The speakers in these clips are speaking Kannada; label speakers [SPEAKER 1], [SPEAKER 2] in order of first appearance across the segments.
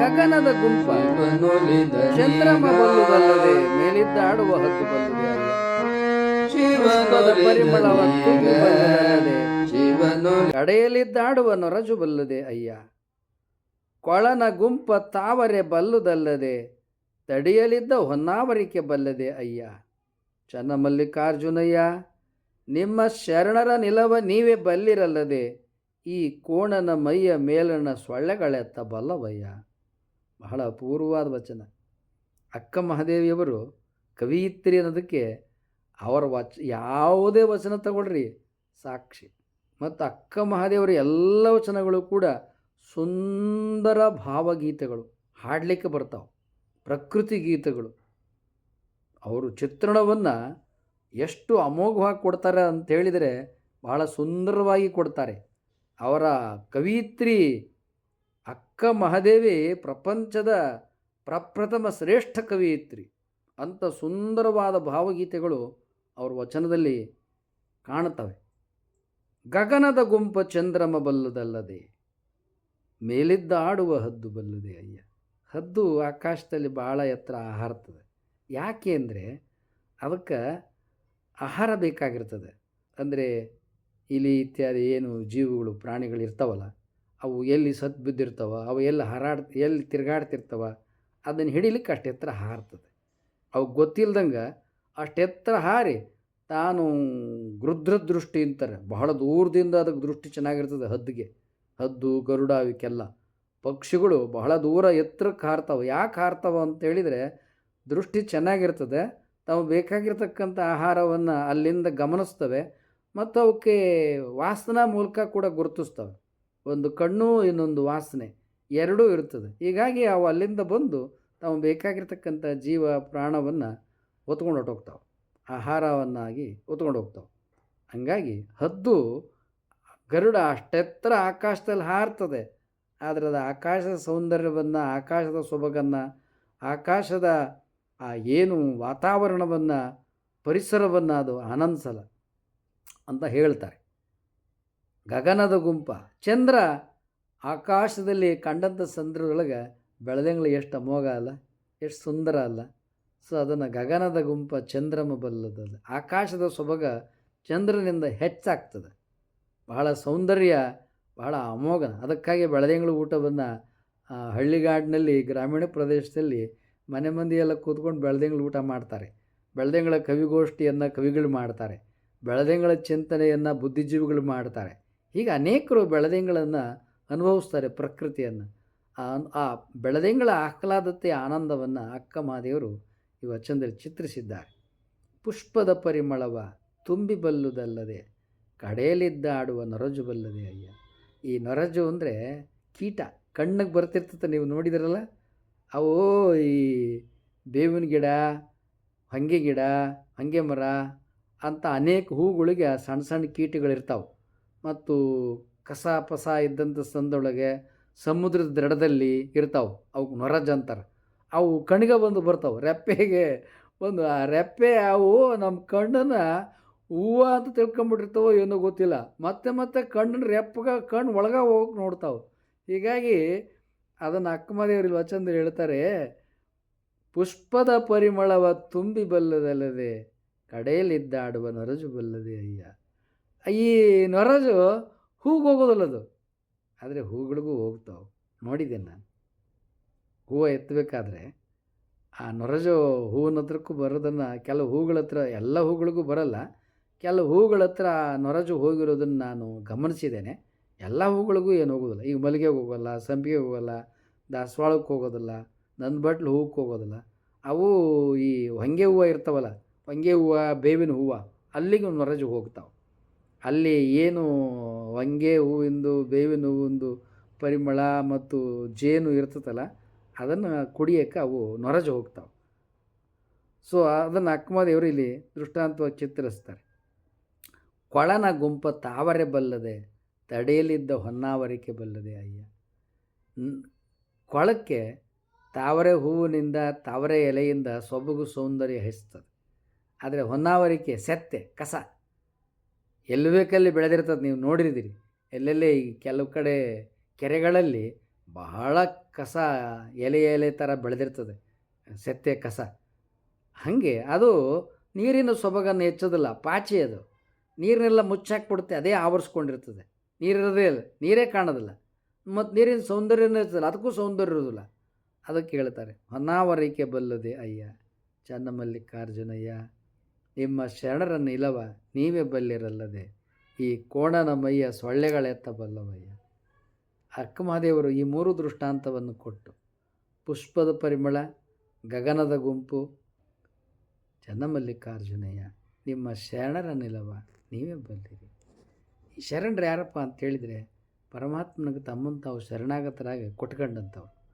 [SPEAKER 1] ಗಗನದ ಗುಂಪ. ಚಂದ್ರಮ ಬಲ್ಲುದಲ್ಲದೆ ಬಲ್ಲದೆ ಮೇಲಿದ್ದ ಆಡುವ ಹತ್ತು ಬಲ್ಲದೆ ಕಡೆಯಲಿದ್ದಾಡುವ ನೊರಜು ಬಲ್ಲದೆ ಅಯ್ಯ. ಕೊಳನ ಗುಂಪ ತಾವರೆ ಬಲ್ಲುದಲ್ಲದೆ ತಡೆಯಲಿದ್ದ ಹೊನ್ನಾವರಿಕೆ ಬಲ್ಲದೆ ಅಯ್ಯ. ಚನ್ನಮಲ್ಲಿಕಾರ್ಜುನಯ್ಯ, ನಿಮ್ಮ ಶರಣರ ನಿಲವ ನೀವೇ ಬಲ್ಲಿರಲ್ಲದೆ ಈ ಕೋಣನ ಮೈಯ ಮೇಲನ ಸೊಳ್ಳೆಗಳೆತ್ತ ಬಲ್ಲವಯ್ಯ? ಬಹಳ ಅಪೂರ್ವವಾದ ವಚನ. ಅಕ್ಕ ಮಹಾದೇವಿಯವರು ಕವಿಯಿತ್ರಿ ಅನ್ನೋದಕ್ಕೆ ಅವರ ವಚ, ಯಾವುದೇ ವಚನ ತಗೊಳ್ರಿ, ಸಾಕ್ಷಿ. ಮತ್ತು ಅಕ್ಕ ಮಹಾದೇವರ ಎಲ್ಲ ವಚನಗಳು ಕೂಡ ಸುಂದರ ಭಾವಗೀತೆಗಳು, ಹಾಡಲಿಕ್ಕೆ ಬರ್ತಾವೆ. ಪ್ರಕೃತಿ ಗೀತೆಗಳು. ಅವರು ಚಿತ್ರಣವನ್ನು ಎಷ್ಟು ಅಮೋಘವಾಗಿ ಕೊಡ್ತಾರೆ ಅಂತ ಹೇಳಿದರೆ ಬಹಳ ಸುಂದರವಾಗಿ ಕೊಡ್ತಾರೆ. ಅವರ ಕವಿಯಿತ್ರಿ ಅಕ್ಕ ಮಹಾದೇವಿ ಪ್ರಪಂಚದ ಪ್ರಪ್ರಥಮ ಶ್ರೇಷ್ಠ ಕವಿಯಿತ್ರಿ ಅಂಥ ಸುಂದರವಾದ ಭಾವಗೀತೆಗಳು ಅವ್ರ ವಚನದಲ್ಲಿ ಕಾಣುತ್ತವೆ. ಗಗನದ ಗುಂಪ ಚಂದ್ರಮ ಬಲ್ಲದಲ್ಲದೆ, ಮೇಲಿದ್ದ ಆಡುವ ಹದ್ದು ಬಲ್ಲದೆ ಅಯ್ಯ. ಹದ್ದು ಆಕಾಶದಲ್ಲಿ ಭಾಳ ಎತ್ತರ ಹಾರ್ತದೆ ಯಾಕೆ ಅಂದರೆ, ಅದಕ್ಕೆ ಆಹಾರ ಬೇಕಾಗಿರ್ತದೆ. ಅಂದರೆ ಇಲಿ ಇತ್ಯಾದಿ ಏನು ಜೀವಿಗಳು ಪ್ರಾಣಿಗಳು ಇರ್ತಾವಲ್ಲ, ಅವು ಎಲ್ಲಿ ಸತ್ತು ಬಿದ್ದಿರ್ತಾವ, ಅವು ಎಲ್ಲಿ ಹಾರಾಡ್, ಎಲ್ಲಿ ತಿರುಗಾಡ್ತಿರ್ತಾವ, ಅದನ್ನು ಹಿಡಿಲಿಕ್ಕೆ ಅಷ್ಟು ಎತ್ತರ ಹಾರ್ತದೆ. ಅವು ಗೊತ್ತಿಲ್ದಂಗೆ ಅಷ್ಟು ಎತ್ತರ ಹಾರಿ ತಾನು ಗೃದ್ರ ದೃಷ್ಟಿ ಅಂತಾರೆ ಬಹಳ ದೂರದಿಂದ ಅದಕ್ಕೆ ದೃಷ್ಟಿ ಚೆನ್ನಾಗಿರ್ತದೆ ಹದ್ದಿಗೆ. ಹದ್ದು, ಗರುಡ ಅವಕ್ಕೆಲ್ಲ ಪಕ್ಷಿಗಳು ಬಹಳ ದೂರ ಎತ್ತರಕ್ಕೆ ಹಾರ್ತಾವೆ. ಯಾಕೆ ಹಾರ್ತಾವ ಅಂತ ಹೇಳಿದರೆ ದೃಷ್ಟಿ ಚೆನ್ನಾಗಿರ್ತದೆ ತಾವು ಬೇಕಾಗಿರ್ತಕ್ಕಂಥ ಆಹಾರವನ್ನು ಅಲ್ಲಿಂದ ಗಮನಿಸ್ತವೆ. ಮತ್ತು ಅವಕ್ಕೆ ವಾಸನಾ ಮೂಲಕ ಕೂಡ ಗುರುತಿಸ್ತವೆ. ಒಂದು ಕಣ್ಣು, ಇನ್ನೊಂದು ವಾಸನೆ, ಎರಡೂ ಇರ್ತದೆ. ಹೀಗಾಗಿ ಅವು ಅಲ್ಲಿಂದ ಬಂದು ತಾವು ಬೇಕಾಗಿರ್ತಕ್ಕಂಥ ಜೀವ, ಪ್ರಾಣವನ್ನು ಹೊತ್ಕೊಂಡು ಹೊಟ್ಟೋಗ್ತಾವೆ ಆಹಾರವನ್ನಾಗಿ ಹೊತ್ಕೊಂಡು ಹೋಗ್ತಾವೆ. ಹಂಗಾಗಿ ಹದ್ದು ಗರುಡ ಅಷ್ಟೆತ್ತರ ಆಕಾಶದಲ್ಲಿ ಹಾರ್ತದೆ. ಆದರೆ ಅದು ಆಕಾಶದ ಸೌಂದರ್ಯವನ್ನು, ಆಕಾಶದ ಸೊಬಗನ್ನು, ಆಕಾಶದ ಆ ಏನು ವಾತಾವರಣವನ್ನು, ಪರಿಸರವನ್ನು ಅದು ಆನಂದಿಸಲ್ಲ ಅಂತ ಹೇಳ್ತಾರೆ. ಗಗನದ ಗುಂಪ. ಚಂದ್ರ ಆಕಾಶದಲ್ಲಿ ಕಂಡಂಥ ಸಂದರ್ಭದೊಳಗೆ ಬೆಳದಿಂಗಳು ಎಷ್ಟು ಅಮೋಘ ಅಲ್ಲ, ಎಷ್ಟು ಸುಂದರ ಅಲ್ಲ. ಸೊ, ಅದನ್ನು ಗಗನದ ಗುಂಪ ಚಂದ್ರಮ ಬಲ್ಲದಲ್ಲ ಆಕಾಶದ ಸೊಬಗ ಚಂದ್ರನಿಂದ ಹೆಚ್ಚಾಗ್ತದೆ. ಬಹಳ ಸೌಂದರ್ಯ, ಬಹಳ ಅಮೋಘ. ಅದಕ್ಕಾಗಿ ಬೆಳದಿಂಗಳು ಊಟವನ್ನು ಹಳ್ಳಿಗಾಡಿನಲ್ಲಿ, ಗ್ರಾಮೀಣ ಪ್ರದೇಶದಲ್ಲಿ ಮನೆ ಮಂದಿಯೆಲ್ಲ ಕೂತ್ಕೊಂಡು ಬೆಳದಿಂಗಳು ಊಟ ಮಾಡ್ತಾರೆ. ಬೆಳದಿಂಗಳ ಕವಿಗೋಷ್ಠಿಯನ್ನು ಕವಿಗಳು ಮಾಡ್ತಾರೆ. ಬೆಳದಿಂಗಳ ಚಿಂತನೆಯನ್ನು ಬುದ್ಧಿಜೀವಿಗಳು ಮಾಡ್ತಾರೆ. ಹೀಗೆ ಅನೇಕರು ಬೆಳದಿಂಗಳನ್ನು ಅನುಭವಿಸ್ತಾರೆ ಪ್ರಕೃತಿಯನ್ನು. ಆ ಬೆಳದಿಂಗಳ ಆಹ್ಲಾದತೆ ಆನಂದವನ್ನು ಅಕ್ಕ ಮಹಾದೇವರು ಈ ವಚನದಲ್ಲಿ ಚಿತ್ರಿಸಿದ್ದಾರೆ. ಪುಷ್ಪದ ಪರಿಮಳವ ತುಂಬಿ ಬಲ್ಲುದಲ್ಲದೆ ಕಡೆಯಲಿದ್ದ ಆಡುವ ನೊರಜು ಬಲ್ಲದೆ ಅಯ್ಯ. ಈ ನೊರಜು ಅಂದರೆ ಕೀಟ, ಕಣ್ಣಿಗೆ ಬರ್ತಿರ್ತದೆ ನೀವು ನೋಡಿದಿರಲ್ಲ? ಅವು ಈ ಬೇವಿನ ಗಿಡ, ಹಂಗೆ ಗಿಡ, ಹಂಗೆ ಮರ ಅಂತ ಅನೇಕ ಹೂಗಳಿಗೆ ಸಣ್ಣ ಸಣ್ಣ ಕೀಟಗಳಿರ್ತಾವೆ. ಮತ್ತು ಕಸ ಪಸ ಇದ್ದಂಥ ಸಂದೊಳಗೆ ಸಮುದ್ರದ ದಡದಲ್ಲಿ ಇರ್ತಾವೆ. ಅವಕ್ಕೆ ನೊರಜ್ ಅಂತಾರೆ ಅವು ಕಣ್ಗೆ ಬಂದು ಬರ್ತಾವೆ. ರೆಪ್ಪೆಗೆ ಬಂದು ಆ ರೆಪ್ಪೆ, ಅವು ನಮ್ಮ ಕಣ್ಣನ್ನು ಹೂವು ಅಂತ ತಿಳ್ಕೊಂಬಿಟ್ಟಿರ್ತಾವೋ ಏನೋ ಗೊತ್ತಿಲ್ಲ. ಮತ್ತೆ ಮತ್ತೆ ಕಣ್ಣನ್ನು ರೆಪ್ಪಗೆ, ಕಣ್ಣು ಒಳಗೆ ಹೋಗಿ ನೋಡ್ತಾವೆ. ಹೀಗಾಗಿ ಅದನ್ನು ಅಕ್ಕಮದೇವ್ರಲ್ಲಿ ವಚನದಲ್ಲಿ ಹೇಳ್ತಾರೆ, ಪುಷ್ಪದ ಪರಿಮಳವ ತುಂಬಿ ಬಲ್ಲದಲ್ಲದೆ ಕಡೆಯಲ್ಲಿದ್ದಾಡುವ ನೊರಜು ಬಲ್ಲದೆ ಅಯ್ಯ. ಈ ನೊರಜು ಹೂಗೆ ಹೋಗೋದಲ್ಲದು ಆದರೆ ಹೂಗಳಿಗೂ ಹೋಗ್ತಾವೆ. ನೋಡಿದ್ದೇನೆ ನಾನು. ಹೂವು ಎತ್ತಬೇಕಾದ್ರೆ ಆ ನೊರಜು ಹೂವಿನ ಹತ್ರಕ್ಕೂ ಬರೋದನ್ನು ಕೆಲವು ಹೂಗಳ ಹತ್ರ, ಎಲ್ಲ ಹೂಗಳಿಗೂ ಬರಲ್ಲ. ಕೆಲವು ಹೂಗಳ ಹತ್ರ ಆ ನೊರಜು ಹೋಗಿರೋದನ್ನು ನಾನು ಗಮನಿಸಿದ್ದೇನೆ. ಎಲ್ಲ ಹೂಗಳಿಗೂ ಏನು ಹೋಗೋದಿಲ್ಲ. ಈಗ ಮಲ್ಲಿಗೆ ಹೋಗೋಲ್ಲ, ಸಂಪಿಗೆ ಹೋಗೋಲ್ಲ, ದಾಸವಾಳಕ್ಕೆ ಹೋಗೋದಿಲ್ಲ ನನ್ನ ಬಟ್ಲು ಹೂಕ್ಕೆ ಹೋಗೋದಿಲ್ಲ. ಅವು ಈ ಹೊಂಗೆ ಹೂವು ಇರ್ತಾವಲ್ಲ ಹೊಂಗೆ ಹೂವು, ಬೇವಿನ ಹೂವು, ಅಲ್ಲಿಗೆ ನೊರಜು ಹೋಗ್ತಾವೆ. ಅಲ್ಲಿ ಏನು ವಂಗೆ ಹೂವಿಂದು, ಬೇವಿನ ಹೂವಿಂದು ಪರಿಮಳ ಮತ್ತು ಜೇನು ಇರ್ತದಲ್ಲ ಅದನ್ನು ಕುಡಿಯೋಕ್ಕೆ ಅವು ನೊರಜು ಹೋಗ್ತಾವೆ. ಸೊ ಅದನ್ನು ಅಕ್ಕಮದೇವರು ಇಲ್ಲಿ ದೃಷ್ಟಾಂತವಾಗಿ ಚಿತ್ರಿಸ್ತಾರೆ. ಕೊಳನ ಗುಂಪ ತಾವರೆ ಬಲ್ಲದೆ ತಡೆಯಲಿದ್ದ ಹೊನ್ನಾವರಿಕೆ ಬಲ್ಲದೆ ಅಯ್ಯ. ಕೊಳಕ್ಕೆ ತಾವರೆ ಹೂವಿನಿಂದ, ತಾವರೆ ಎಲೆಯಿಂದ ಸೊಬಗು ಸೌಂದರ್ಯ ಹೆಚ್ಚುತ್ತದೆ ಆದರೆ ಹೊನ್ನಾವರಿಕೆ, ಸೆತ್ತೆ, ಕಸ ಎಲ್ಲಿ ಬೇಕಲ್ಲಿ ಬೆಳೆದಿರ್ತದೆ. ನೀವು ನೋಡಿರ್ತೀರಿ. ಎಲ್ಲೆಲ್ಲಿ ಈ ಕೆಲವು ಕಡೆ ಕೆರೆಗಳಲ್ಲಿ ಬಹಳ ಕಸ, ಎಲೆ ಎಲೆ ಥರ ಬೆಳೆದಿರ್ತದೆ. ಸೆತ್ತೆ, ಕಸ. ಹಾಗೆ ಅದು ನೀರಿನ ಸೊಬಗನ್ನು ಹೆಚ್ಚೋದಿಲ್ಲ, ಪಾಚಿ ಅದು. ನೀರನ್ನೆಲ್ಲ ಮುಚ್ಚಾಕ್ಬಿಡುತ್ತೆ, ಅದೇ ಆವರಿಸ್ಕೊಂಡಿರ್ತದೆ. ನೀರಿರೋದೇ ಇಲ್ಲ, ನೀರೇ ಕಾಣೋದಿಲ್ಲ. ಮತ್ತು ನೀರಿನ ಸೌಂದರ್ಯನೂ ಇರ್ತದಲ್ಲ, ಅದಕ್ಕೂ ಸೌಂದರ್ಯ ಇರೋದಿಲ್ಲ ಅದಕ್ಕೆ ಹೇಳ್ತಾರೆ, ಹೊನ್ನಾವರಿಕೆ ಬಲ್ಲದೆ ಅಯ್ಯ, ಚನ್ನಮಲ್ಲಿಕಾರ್ಜುನಯ್ಯ ನಿಮ್ಮ ಶರಣರ ನಿಲವ ನೀವೇ ಬಲ್ಲಿರಲ್ಲದೆ ಈ ಕೋಣನ ಮೈಯ ಸೊಳ್ಳೆಗಳೆತ್ತ ಬಲ್ಲವಯ್ಯ ಅಕ್ಕಮಹಾದೇವರು ಈ ಮೂರು ದೃಷ್ಟಾಂತವನ್ನು ಕೊಟ್ಟು, ಪುಷ್ಪದ ಪರಿಮಳ, ಗಗನದ ಗುಂಪು, ಚನ್ನಮಲ್ಲಿಕಾರ್ಜುನಯ್ಯ, ನಿಮ್ಮ ಶರಣರ ನಿಲವ ನೀವೇ ಬಲ್ಲಿರಿ ಈ ಶರಣರು ಯಾರಪ್ಪ ಅಂತ ಹೇಳಿದರೆ ಪರಮಾತ್ಮನಿಗೆ ತಮ್ಮನ್ನು ಶರಣಾಗತರಾಗಿ ಕೊಟ್ಕೊಂಡಂಥವ್ರು.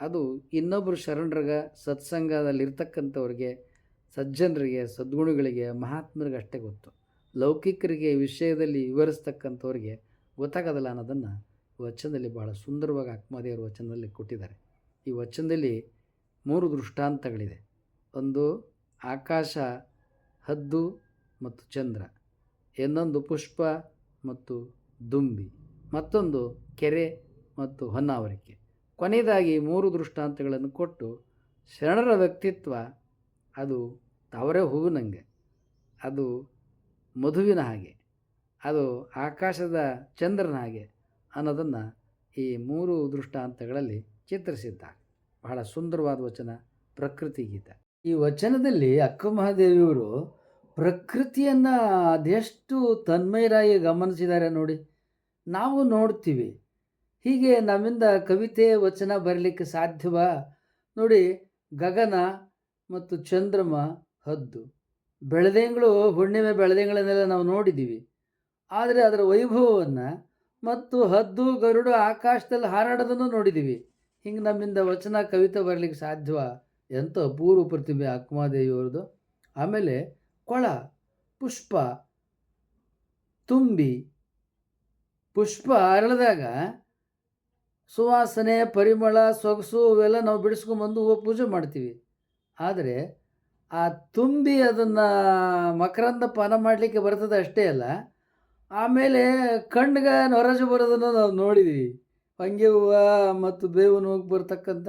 [SPEAKER 1] ಅದು ಇನ್ನೊಬ್ಬರು ಶರಣರಿಗೆ ಸತ್ಸಂಗದಲ್ಲಿರ್ತಕ್ಕಂಥವ್ರಿಗೆ ಸಜ್ಜನರಿಗೆ, ಸದ್ಗುಣಗಳಿಗೆ ಮಹಾತ್ಮರಿಗೆ ಅಷ್ಟೇ ಗೊತ್ತು. ಲೌಕಿಕರಿಗೆ ವಿಷಯದಲ್ಲಿ ವಿವರಿಸ್ತಕ್ಕಂಥವ್ರಿಗೆ ಗೊತ್ತಾಗೋದಿಲ್ಲ ಅನ್ನೋದನ್ನು ವಚನದಲ್ಲಿ ಬಹಳ ಸುಂದರವಾಗಿ ಆತ್ಮದೇವರ ವಚನದಲ್ಲಿ ಕೊಟ್ಟಿದ್ದಾರೆ. ಈ ವಚನದಲ್ಲಿ ಮೂರು ದೃಷ್ಟಾಂತಗಳಿದೆ. ಒಂದು, ಆಕಾಶ, ಹದ್ದು ಮತ್ತು ಚಂದ್ರ. ಇನ್ನೊಂದು, ಪುಷ್ಪ ಮತ್ತು ದುಂಬಿ. ಮತ್ತೊಂದು, ಕೆರೆ ಮತ್ತು ಹೊನ್ನಾವರಿಕೆ. ಕೊನೆಯದಾಗಿ ಮೂರು ದೃಷ್ಟಾಂತಗಳನ್ನು ಕೊಟ್ಟು ಶರಣರ ವ್ಯಕ್ತಿತ್ವ ಅದು ತಾವರೆ ಹೂವಿನಂಗೆ, ಅದು ಮಧುವಿನ ಹಾಗೆ, ಅದು ಆಕಾಶದ ಚಂದ್ರನ ಹಾಗೆ ಅನ್ನೋದನ್ನು ಈ ಮೂರು ದೃಷ್ಟಾಂತಗಳಲ್ಲಿ ಚಿತ್ರಿಸಿದ್ದ ಬಹಳ ಸುಂದರವಾದ ವಚನ, ಪ್ರಕೃತಿ ಗೀತ. ಈ ವಚನದಲ್ಲಿ ಅಕ್ಕ ಮಹಾದೇವಿಯವರು ಪ್ರಕೃತಿಯನ್ನು ಅದೆಷ್ಟು ತನ್ಮಯರಾಗಿ ಗಮನಿಸಿದ್ದಾರೆ ನೋಡಿ, ನಾವು ನೋಡ್ತೀವಿ. ಹೀಗೆ ನಮ್ಮಿಂದ ಕವಿತೆ, ವಚನ ಬರಲಿಕ್ಕೆ ಸಾಧ್ಯವ? ನೋಡಿ, ಗಗನ ಮತ್ತು ಚಂದ್ರಮ ಹದ್ದು. ಬೆಳದಿಂಗಳು, ಹುಣ್ಣಿಮೆ ಬೆಳದಿಂಗಳನ್ನೆಲ್ಲ ನಾವು ನೋಡಿದ್ದೀವಿ. ಆದರೆ ಅದರ ವೈಭವವನ್ನು ಮತ್ತು ಹದ್ದು, ಗರುಡು ಆಕಾಶದಲ್ಲಿ ಹಾರಾಡೋದನ್ನು ನೋಡಿದ್ದೀವಿ. ಹಿಂಗೆ ನಮ್ಮಿಂದ ವಚನ, ಕವಿತೆ ಬರಲಿಕ್ಕೆ ಸಾಧ್ಯವ? ಎಂಥ ಅಪೂರ್ವ ಪ್ರತಿಭೆ ಅಕ್ಕಮಾದೇವಿಯವ್ರದ್ದು ಆಮೇಲೆ ಕೊಳ, ಪುಷ್ಪ, ತುಂಬಿ. ಪುಷ್ಪ ಅರಳಿದಾಗ ಸುವಾಸನೆ, ಪರಿಮಳ, ಸೊಗಸು ಇವೆಲ್ಲ ನಾವು ಬಿಡಿಸ್ಕೊಂಬಂದು ಹೂವು ಪೂಜೆ ಮಾಡ್ತೀವಿ. ಆದರೆ ಆ ತುಂಬಿ ಅದನ್ನು ಮಕರಂದ ಪಾನ ಮಾಡಲಿಕ್ಕೆ ಬರ್ತದೆ ಅಷ್ಟೇ ಅಲ್ಲ, ಆಮೇಲೆ ಕಣ್ಣಿಗೆ ನೊರಜು ಬರೋದನ್ನು ನಾವು ನೋಡಿದ್ವಿ. ಹಂಗೆ ಹೂವು ಮತ್ತು ಬೇವಿನ ಹೋಗಿ ಬರ್ತಕ್ಕಂಥ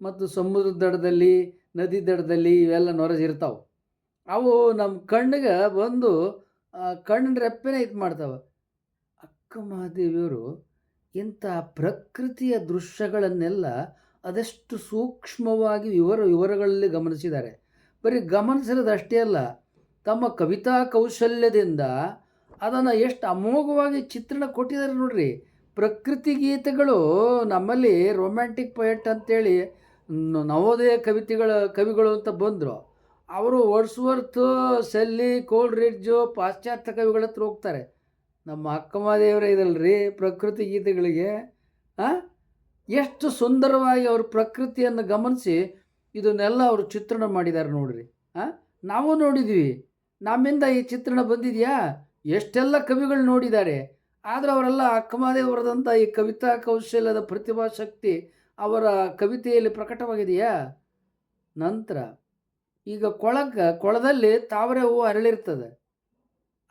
[SPEAKER 1] ಮತ್ತು ಸಮುದ್ರದ ದಡದಲ್ಲಿ, ನದಿ ದಡದಲ್ಲಿ ಇವೆಲ್ಲ ನೊರಜು ಇರ್ತಾವೆ. ಅವು ನಮ್ಮ ಕಣ್ಣಿಗೆ ಬಂದು ಕಣ್ಣಿನ ರೆಪ್ಪೆನೇ ಇದು ಮಾಡ್ತಾವೆ. ಅಕ್ಕ ಮಹಾದೇವಿಯವರು ಇಂಥ ಪ್ರಕೃತಿಯ ದೃಶ್ಯಗಳನ್ನೆಲ್ಲ ಅದೆಷ್ಟು ಸೂಕ್ಷ್ಮವಾಗಿ ವಿವರ ವಿವರಗಳಲ್ಲಿ ಗಮನಿಸಿದ್ದಾರೆ. ಬರೀ ಗಮನಿಸಿರೋದಷ್ಟೇ ಅಲ್ಲ, ತಮ್ಮ ಕವಿತಾ ಕೌಶಲ್ಯದಿಂದ ಅದನ್ನು ಎಷ್ಟು ಅಮೋಘವಾಗಿ ಚಿತ್ರಣ ಕೊಟ್ಟಿದ್ದಾರೆ ನೋಡ್ರಿ. ಪ್ರಕೃತಿ ಗೀತೆಗಳು ನಮ್ಮಲ್ಲಿ ರೊಮ್ಯಾಂಟಿಕ್ ಪೊಯೆಟ್ ಅಂತೇಳಿ ನವೋದಯ ಕವಿತೆಗಳ ಕವಿಗಳು ಅಂತ ಬಂದರು. ಅವರು ವರ್ಡ್ಸ್ವರ್ತ್ ಸೆಲ್ಲಿ ಕೋಲ್ಡ್ ರಿಡ್ಜು ಪಾಶ್ಚಾತ್ಯ ಕವಿಗಳ ಹತ್ರ ಹೋಗ್ತಾರೆ. ನಮ್ಮ ಅಕ್ಕಮಹಾದೇವರೇ ಇದಲ್ರಿ ಪ್ರಕೃತಿ ಗೀತೆಗಳಿಗೆ, ಆ? ಎಷ್ಟು ಸುಂದರವಾಗಿ ಅವ್ರ ಪ್ರಕೃತಿಯನ್ನು ಗಮನಿಸಿ ಇದನ್ನೆಲ್ಲ ಅವರು ಚಿತ್ರಣ ಮಾಡಿದ್ದಾರೆ ನೋಡ್ರಿ. ಹಾಂ ನಾವು ನೋಡಿದ್ವಿ. ನಮ್ಮಿಂದ ಈ ಚಿತ್ರಣ ಬಂದಿದೆಯಾ? ಎಷ್ಟೆಲ್ಲ ಕವಿಗಳು ನೋಡಿದ್ದಾರೆ. ಆದರೆ ಅವರೆಲ್ಲ ಅಕ್ಕಮಹಾದೇವರದಂಥ ಈ ಕವಿತಾ ಕೌಶಲ್ಯದ ಪ್ರತಿಭಾ ಶಕ್ತಿ ಅವರ ಕವಿತೆಯಲ್ಲಿ ಪ್ರಕಟವಾಗಿದೆಯಾ? ನಂತರ ಈಗ ಕೊಳಕ, ಕೊಳದಲ್ಲಿ ತಾವರೆ ಹೂವು ಅರಳಿರ್ತದೆ.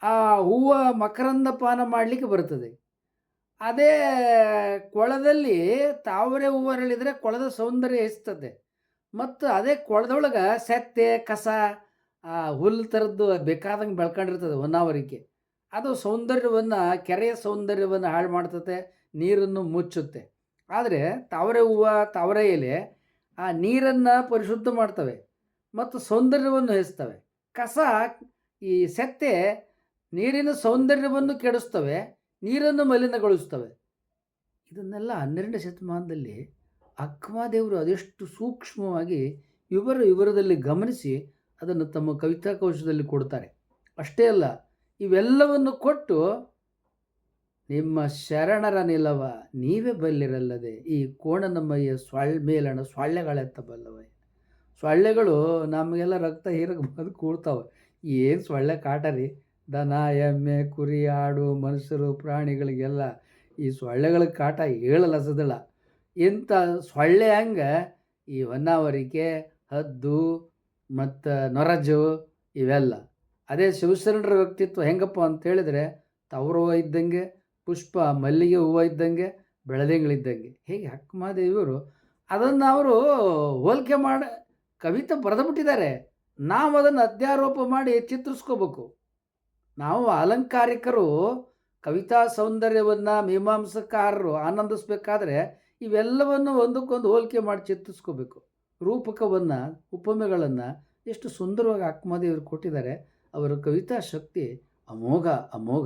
[SPEAKER 1] ಆ ಹೂವು ಮಕರಂದ ಪಾನ ಮಾಡಲಿಕ್ಕೆ ಬರ್ತದೆ. ಅದೇ ಕೊಳದಲ್ಲಿ ತಾವರೆ ಹೂವು ಅರಳಿದರೆ ಕೊಳದ ಸೌಂದರ್ಯ ಹೆಚ್ಚುತ್ತದೆ ಮತ್ತು ಅದೇ ಕೊಳದೊಳಗೆ ಸೆತ್ತೆ, ಕಸ, ಆ ಹುಲ್ಲು ಥರದ್ದು ಬೇಕಾದಂಗೆ ಬೆಳ್ಕೊಂಡಿರ್ತದೆ ಹೊನ್ನಾವರಿಕೆ. ಅದು ಸೌಂದರ್ಯವನ್ನು, ಕೆರೆಯ ಸೌಂದರ್ಯವನ್ನು ಹಾಳು ಮಾಡ್ತತೆ, ನೀರನ್ನು ಮುಚ್ಚುತ್ತೆ. ಆದರೆ ತಾವರೆ ಹೂವು, ತಾವರೆ ಎಲೆ ಆ ನೀರನ್ನು ಪರಿಶುದ್ಧ ಮಾಡ್ತವೆ, ಮತ್ತು ಸೌಂದರ್ಯವನ್ನು ಹೆಚ್ಚುತ್ತವೆ ಕಸ ಈ ಸೆತ್ತೆ ನೀರಿನ ಸೌಂದರ್ಯವನ್ನು ಕೆಡಿಸ್ತವೆ ನೀರನ್ನು ಮಲಿನಗೊಳಿಸ್ತವೆ ಇದನ್ನೆಲ್ಲ ಹನ್ನೆರಡನೇ ಶತಮಾನದಲ್ಲಿ ಅಕ್ಕಮಾದೇವರು ಅದೆಷ್ಟು ಸೂಕ್ಷ್ಮವಾಗಿ ವಿವರ ವಿವರದಲ್ಲಿ ಗಮನಿಸಿ ಅದನ್ನು ತಮ್ಮ ಕವಿತಾ ಕೌಶಲದಲ್ಲಿ ಕೊಡ್ತಾರೆ. ಅಷ್ಟೇ ಅಲ್ಲ, ಇವೆಲ್ಲವನ್ನು ಕೊಟ್ಟು ನಿಮ್ಮ ಶರಣರ ನಿಲವ ನೀವೇ ಬಲ್ಲಿರಲ್ಲದೆ, ಈ ಕೋಣ ನಮ್ಮಯ್ಯ ಸ್ವಾಳ್, ಮೇಲಣ ಸೊಳ್ಳೆಗಳೆತ್ತ ಬಲ್ಲವಯ್ಯ ಸೊಳ್ಳೆಗಳು ನಮಗೆಲ್ಲ ರಕ್ತ ಹೀರಕ್ಕೆ ಬಂದು ಕೂಡ್ತಾವೆ. ಏನು ಸೊಳ್ಳೆ ಕಾಟ ರೀ? ದನ, ಎಮ್ಮೆ, ಕುರಿ, ಆಡು, ಮನುಷ್ಯರು, ಪ್ರಾಣಿಗಳಿಗೆಲ್ಲ ಈ ಸೊಳ್ಳೆಗಳ ಕಾಟ ಹೇಳಲಸದಿಲ್ಲ ಇಂಥ ಸೊಳ್ಳೆ ಹಂಗೆ ಈ ಹೊನ್ನಾವರಿಕೆ, ಹದ್ದು ಮತ್ತು ನೊರಜು ಇವೆಲ್ಲ. ಅದೇ ಶಿವಶರಣರ ವ್ಯಕ್ತಿತ್ವ ಹೆಂಗಪ್ಪ ಅಂತ ಹೇಳಿದ್ರೆ, ತವರು ಹೂವು ಇದ್ದಂಗೆ, ಪುಷ್ಪ, ಮಲ್ಲಿಗೆ ಹೂವು ಇದ್ದಂಗೆ ಬೆಳದಿಂಗಳಿದ್ದಂಗೆ ಹೇಗೆ ಅಕ್ಕಮಹಾದೇವಿಯವರು ಅದನ್ನು ಅವರು ಹೋಲಿಕೆ ಮಾಡಿ, ಕವಿತೆ ಬರೆದುಬಿಟ್ಟಿದ್ದಾರೆ. ನಾವು ಅದನ್ನು ಅಧ್ಯಾರೋಪ ಮಾಡಿ ಚಿತ್ರಿಸ್ಕೋಬೇಕು. ನಾವು ಅಲಂಕಾರಿಕರು, ಕವಿತಾ ಸೌಂದರ್ಯವನ್ನು ಮೀಮಾಂಸಕಾರರು ಆನಂದಿಸ್ಬೇಕಾದ್ರೆ ಇವೆಲ್ಲವನ್ನು ಒಂದಕ್ಕೊಂದು ಹೋಲಿಕೆ ಮಾಡಿ ಚಿತ್ತಿಸ್ಕೋಬೇಕು ರೂಪಕವನ್ನು, ಉಪಮೆಗಳನ್ನು ಎಷ್ಟು ಸುಂದರವಾಗಿ ಆತ್ಮದೇವರು ಕೊಟ್ಟಿದ್ದಾರೆ. ಅವರ ಕವಿತಾ ಶಕ್ತಿ ಅಮೋಘ ಅಮೋಘ.